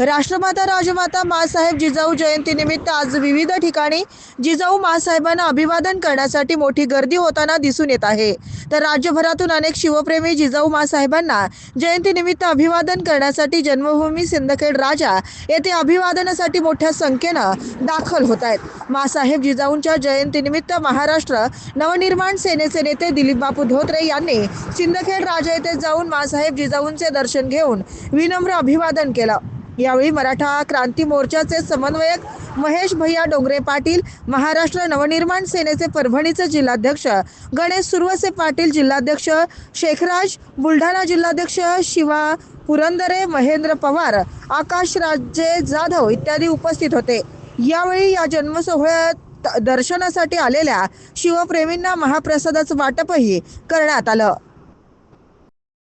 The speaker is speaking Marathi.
राष्ट्रमाता राजमाता मासाहेब जिजाऊ जयंतीनिमित्त आज विविध ठिकाणी जिजाऊ मासाहेबांना अभिवादन करण्यासाठी मोठी गर्दी होताना दिसून येत आहे. तर राज्यभरातून अनेक शिवप्रेमी जिजाऊ मासाहेबांना जयंतीनिमित्त अभिवादन करण्यासाठी जन्मभूमी सिंदखेड राजा येथे अभिवादनासाठी मोठ्या संख्येनं दाखल होत आहेत. मासाहेब जिजाऊंच्या जयंतीनिमित्त महाराष्ट्र नवनिर्माण सेनेचे नेते दिलीपबापू धोत्रे यांनी सिंदखेड राजा येथे जाऊन मासाहेब जिजाऊंचे दर्शन घेऊन विनम्र अभिवादन केलं. यावेळी मराठा क्रांती मोर्चाचे समन्वयक महेश भैया डोंगरे पाटील महाराष्ट्र नवनिर्माण सेनेचे परभणीचे जिल्हाध्यक्ष गणेश सुरवसे पाटील जिल्हाध्यक्ष शेखराज बुलढाणा जिल्हाध्यक्ष शिवा पुरंदरे महेंद्र पवार आकाश राजे जाधव इत्यादी उपस्थित होते. यावेळी या जन्मसोहळ्यात दर्शनासाठी आलेल्या शिवप्रेमींना महाप्रसादाचं वाटपही करण्यात आलं.